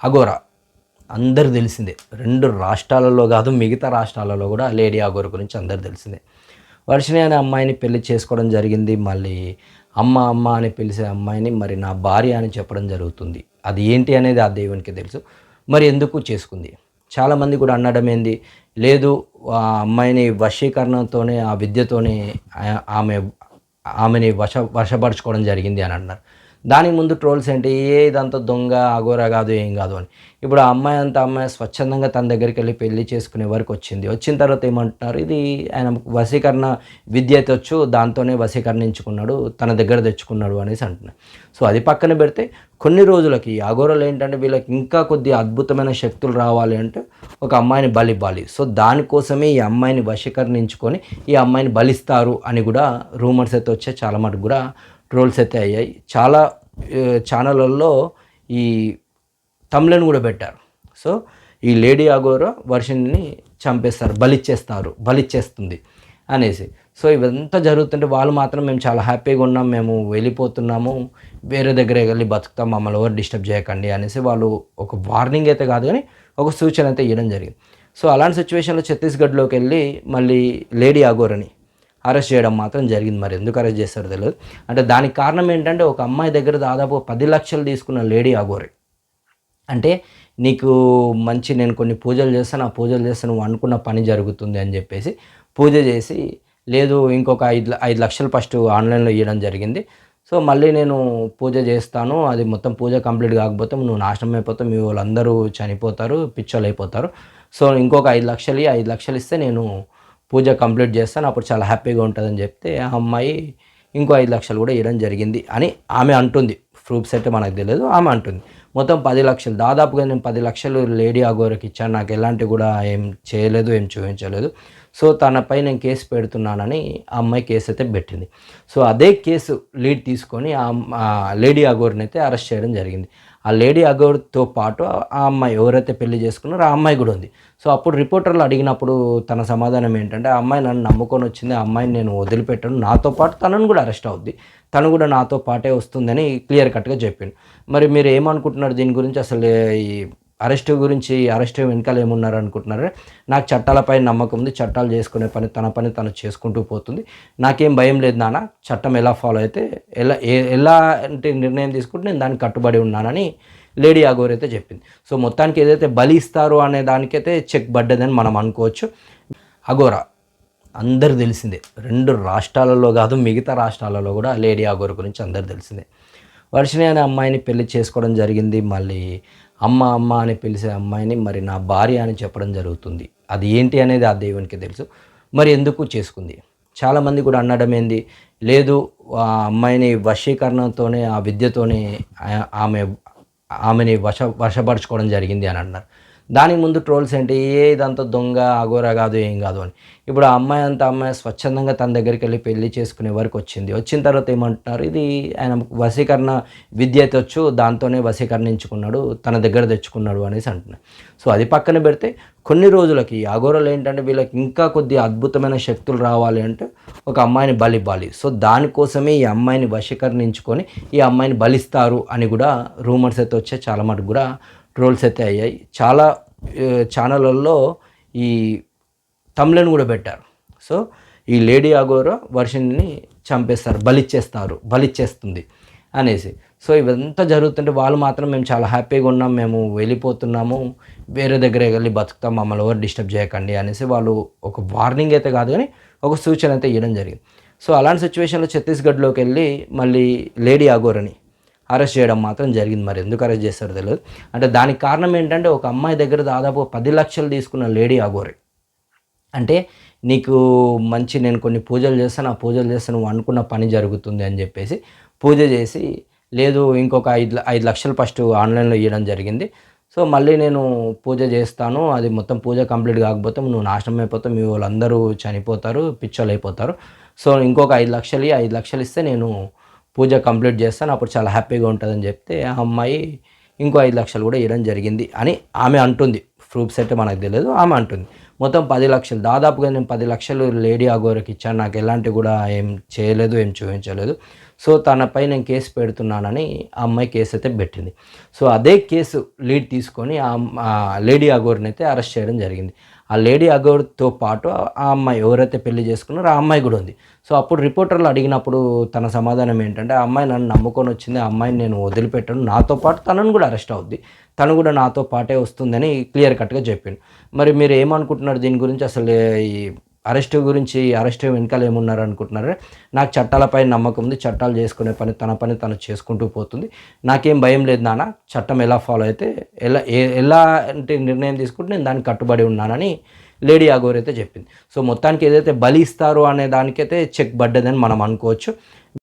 Agora. అందరు తెలిసిందే. రెండు రాష్ట్రాలలో కాదు మిగతా రాష్ట్రాలలో కూడా లేడీ అగోర గురించి అందరు తెలిసిందే. వర్షిణి అనే అమ్మాయిని పెళ్ళి చేసుకోవడం జరిగింది. మళ్ళీ అమ్మ అమ్మ అని పిలిచే అమ్మాయిని మరి నా భార్య అని చెప్పడం జరుగుతుంది. అది ఏంటి అనేది ఆ దేవునికి తెలుసు. మరి ఎందుకు చేసుకుంది? చాలామంది కూడా అనడం ఏంది? లేదు ఆ అమ్మాయిని వశీకరణతోనే ఆ విద్యతోనే ఆమె ఆమెని వశ వశపరచుకోవడం జరిగింది అని అన్నారు. దానికి ముందు ట్రోల్స్ ఏంటి? ఏ ఇదంతా దొంగ అఘోర కాదు ఏం కాదు అని. ఇప్పుడు ఆ అమ్మాయి అంతా అమ్మాయి స్వచ్ఛందంగా తన దగ్గరికి వెళ్ళి పెళ్ళి చేసుకునే వరకు వచ్చింది. వచ్చిన తర్వాత ఏమంటున్నారు? ఇది ఆయన వశీకరణ విద్య అయితే దాంతోనే వశీకరణించుకున్నాడు తన దగ్గర తెచ్చుకున్నాడు అనేసి అంటున్నారు. సో అది పక్కన పెడితే కొన్ని రోజులకి అఘోరలు ఏంటంటే వీళ్ళకి ఇంకా కొద్ది అద్భుతమైన శక్తులు రావాలి అంటే ఒక అమ్మాయిని బలివ్వాలి. సో దానికోసమే ఈ అమ్మాయిని వశీకరణించుకొని ఈ అమ్మాయిని బలిస్తారు అని కూడా రూమర్స్ అయితే వచ్చే చాలా మటుకు కూడా ట్రోల్స్ అయితే అయ్యాయి. చాలా ఛానళ్ళల్లో ఈ తమిళను కూడా పెట్టారు. సో ఈ లేడీ ఆగోరా వర్షన్ని చంపేస్తారు బలిచ్చేస్తారు బలిచ్చేస్తుంది అనేసి. సో ఇవంతా జరుగుతుంటే వాళ్ళు మాత్రం మేము చాలా హ్యాపీగా ఉన్నాం మేము వెళ్ళిపోతున్నాము వేరే దగ్గరే వెళ్ళి బతుకుతాం మమ్మల్ని ఎవరు డిస్టర్బ్ చేయకండి అనేసి వాళ్ళు ఒక వార్నింగ్ అయితే కాదు కానీ ఒక సూచన అయితే ఇవ్వడం జరిగింది. సో అలాంటి సిచ్యువేషన్లో ఛత్తీస్గఢ్లోకి వెళ్ళి మళ్ళీ లేడీ అగోరని అరెస్ట్ చేయడం మాత్రం జరిగింది మరి. ఎందుకు అరెస్ట్ చేశారో తెలియదు అంటే దానికి కారణం ఏంటంటే ఒక అమ్మాయి దగ్గర దాదాపు పది లక్షలు తీసుకున్న లేడీ అగోరే అంటే నీకు మంచి నేను కొన్ని పూజలు చేస్తాను ఆ పూజలు చేస్తే నువ్వు అనుకున్న పని జరుగుతుంది అని చెప్పేసి పూజ చేసి లేదు ఇంకొక ఐదు ఐదు లక్షలు ఫస్ట్ ఆన్లైన్లో ఇవ్వడం జరిగింది. సో మళ్ళీ నేను పూజ చేస్తాను అది మొత్తం పూజ కంప్లీట్ కాకపోతే నువ్వు నాశనం అయిపోతావు మీ వాళ్ళందరూ చనిపోతారు పిచ్చోళ్ళు అయిపోతారు. సో ఇంకొక ఐదు లక్షలు ఐదు లక్షలు ఇస్తే నేను పూజ కంప్లీట్ చేస్తాను అప్పుడు చాలా హ్యాపీగా ఉంటుందని చెప్తే ఆ అమ్మాయి ఇంకో ఐదు లక్షలు కూడా ఇవ్వడం జరిగింది అని ఆమె అంటుంది. ప్రూఫ్స్ అయితే మనకు తెలియదు ఆమె అంటుంది. మొత్తం పది లక్షలు దాదాపుగా నేను పది లక్షలు లేడీ అగోరకి ఇచ్చాను నాకు ఎలాంటి కూడా ఏం చేయలేదు ఏం చూపించలేదు. సో తనపై నేను కేసు పెడుతున్నానని ఆ అమ్మాయి కేసు అయితే పెట్టింది. సో అదే కేసు లీడ్ తీసుకొని ఆ ఆ లేడీ అగోర్ని అయితే అరెస్ట్ చేయడం జరిగింది. ఆ లేడీ అగోర్తో పాటు ఆ అమ్మాయి ఎవరైతే పెళ్ళి చేసుకున్నారో ఆ అమ్మాయి కూడా ఉంది. సో అప్పుడు రిపోర్టర్లు అడిగినప్పుడు తన సమాధానం ఏంటంటే ఆ అమ్మాయి నన్ను నమ్ముకొని వచ్చింది ఆ అమ్మాయిని నేను వదిలిపెట్టాను నాతో పాటు తనను కూడా అరెస్ట్ అవుద్ది తను కూడా నాతో పాటే వస్తుందని క్లియర్ కట్గా చెప్పిండు. మరి మీరు ఏమనుకుంటున్నారు దీని గురించి? అసలు ఈ అరెస్ట్ గురించి అరెస్ట్ వెనకాల ఏమున్నారు అనుకుంటున్నారు? నాకు చట్టాలపై నమ్మకం ఉంది. చట్టాలు చేసుకునే పని తన పని తను చేసుకుంటూ పోతుంది. నాకేం భయం లేదు నాన్న. చట్టం ఎలా ఫాలో అయితే ఎలా ఎలా అంటే నిర్ణయం తీసుకుంటే నేను దానికి కట్టుబడి ఉన్నానని లేడీ అగోర్ అయితే చెప్పింది. సో మొత్తానికి ఏదైతే బలి ఇస్తారు అనే దానికైతే చెక్ పడ్డదని మనం అనుకోవచ్చు. అగోరా అందరు తెలిసిందే. రెండు రాష్ట్రాలలో కాదు మిగతా రాష్ట్రాలలో కూడా లేడీ అగోర్ గురించి అందరు తెలిసిందే. వర్షిణి అనే అమ్మాయిని పెళ్ళి చేసుకోవడం జరిగింది. మళ్ళీ అమ్మ అమ్మ అని పిలిచే అమ్మాయిని మరి నా భార్య అని చెప్పడం జరుగుతుంది. అది ఏంటి అనేది ఆ దేవునికి తెలుసు. మరి ఎందుకు చేసుకుంది? చాలామంది కూడా అనడం ఏంది? లేదు ఆ అమ్మాయిని వశీకరణతోనే ఆ విద్యతోనే ఆమె ఆమెని వశ వశపరచుకోవడం జరిగింది అని అన్నారు. దానికి ముందు ట్రోల్స్ ఏంటి? ఏ ఇదంతా దొంగ అగోర కాదు ఏం కాదు అని. ఇప్పుడు ఆ అమ్మాయి అంతా అమ్మాయి స్వచ్ఛందంగా తన దగ్గరికి వెళ్ళి పెళ్ళి చేసుకునే వరకు వచ్చింది. వచ్చిన తర్వాత ఏమంటున్నారు? ఇది ఆయన వశీకరణ విద్య అయితే వచ్చు దాంతోనే వశీకరణించుకున్నాడు తన దగ్గర తెచ్చుకున్నాడు అనేసి అంటున్నారు. సో అది పక్కన పెడితే కొన్ని రోజులకి ఈ అఘోరలు ఏంటంటే వీళ్ళకి ఇంకా కొద్ది అద్భుతమైన శక్తులు రావాలి అంటే ఒక అమ్మాయిని బలివ్వాలి సో దానికోసమే ఈ అమ్మాయిని వశీకరణించుకొని ఈ అమ్మాయిని బలిస్తారు అని కూడా రూమర్స్ అయితే వచ్చే చాలా మటుకు కూడా రోల్స్ అయితే అయ్యాయి. చాలా ఛానళ్ళల్లో ఈ తమిళను కూడా పెట్టారు. సో ఈ లేడీ అగోర వర్షన్ని చంపేస్తారు బలిచ్చేస్తారు బలిచ్చేస్తుంది అనేసి. సో ఇవంతా జరుగుతుంటే వాళ్ళు మాత్రం మేము చాలా హ్యాపీగా ఉన్నాం మేము వెళ్ళిపోతున్నాము వేరే దగ్గర వెళ్ళి బతుకుతాం మమ్మల్ని ఎవరు డిస్టర్బ్ చేయకండి అనేసి వాళ్ళు ఒక వార్నింగ్ అయితే కాదు కానీ ఒక సూచన అయితే ఇవ్వడం జరిగింది. సో అలాంటి సిచ్యువేషన్లో ఛత్తీస్గఢ్లోకి వెళ్ళి మళ్ళీ లేడీ అగోరని అరెస్ట్ చేయడం మాత్రం జరిగింది మరి. ఎందుకు అరెస్ట్ చేస్తారో తెలియదు అంటే దానికి కారణం ఏంటంటే ఒక అమ్మాయి దగ్గర దాదాపు పది లక్షలు తీసుకున్న లేడీ అగోరి అంటే నీకు మంచి నేను కొన్ని పూజలు చేస్తాను ఆ పూజలు చేస్తే నువ్వు అనుకున్న పని జరుగుతుంది అని చెప్పేసి పూజ చేసి లేదు ఇంకొక ఐదు ఐదు లక్షలు ఫస్ట్ ఆన్లైన్లో ఇవ్వడం జరిగింది. సో మళ్ళీ నేను పూజ చేస్తాను అది మొత్తం పూజ కంప్లీట్ కాకపోతే నువ్వు నాశనం అయిపోతావు మీ వాళ్ళందరూ చనిపోతారు పిచ్చోళ్ళు అయిపోతారు. సో ఇంకొక ఐదు లక్షలు ఐదు లక్షలు ఇస్తే నేను పూజ కంప్లీట్ చేస్తాను అప్పుడు చాలా హ్యాపీగా ఉంటుందని చెప్తే ఆ అమ్మాయి ఇంకో ఐదు లక్షలు కూడా ఇవ్వడం జరిగింది అని ఆమె అంటుంది. ప్రూఫ్స్ అయితే మనకు తెలియదు ఆమె అంటుంది. మొత్తం పది లక్షలు దాదాపుగా నేను పది లక్షలు లేడీ అగోరకి ఇచ్చాను నాకు ఎలాంటి కూడా ఏం చేయలేదు ఏం చూపించలేదు. సో తనపై నేను కేసు పెడుతున్నానని ఆ అమ్మాయి కేసు అయితే పెట్టింది. సో అదే కేసు లీడ్ తీసుకొని ఆ లేడీ అగోర్ని అయితే అరెస్ట్ చేయడం జరిగింది. ఆ లేడీ అగౌర్తో పాటు ఆ అమ్మాయి ఎవరైతే పెళ్ళి చేసుకున్నారో ఆ అమ్మాయి కూడా ఉంది. సో అప్పుడు రిపోర్టర్లు అడిగినప్పుడు తన సమాధానం ఏంటంటే ఆ అమ్మాయి నన్ను నమ్ముకొని వచ్చింది ఆ అమ్మాయిని నేను వదిలిపెట్టను నాతో పాటు తనను కూడా అరెస్ట్ అవుద్ది తను కూడా నాతో పాటే వస్తుందని క్లియర్ కట్గా చెప్పిండు. మరి మీరు ఏమనుకుంటున్నారు దీని గురించి? అసలు ఈ అరెస్ట్ గురించి అరెస్ట్ వెనకాల ఏమున్నారు అనుకుంటున్నారు? నాకు చట్టాలపై నమ్మకం ఉంది. చట్టాలు చేసుకునే పని తన పని తను చేసుకుంటూ పోతుంది. నాకేం భయం లేదు నాన్న. చట్టం ఎలా ఫాలో అయితే ఎలా ఎలా అంటే నిర్ణయం తీసుకుంటే నేను దానికి కట్టుబడి ఉన్నానని లేడీ అగోర్ అయితే చెప్పింది. సో మొత్తానికి ఏదైతే బలి ఇస్తారు అనే దానికైతే చెక్ పడ్డదని మనం అనుకోవచ్చు.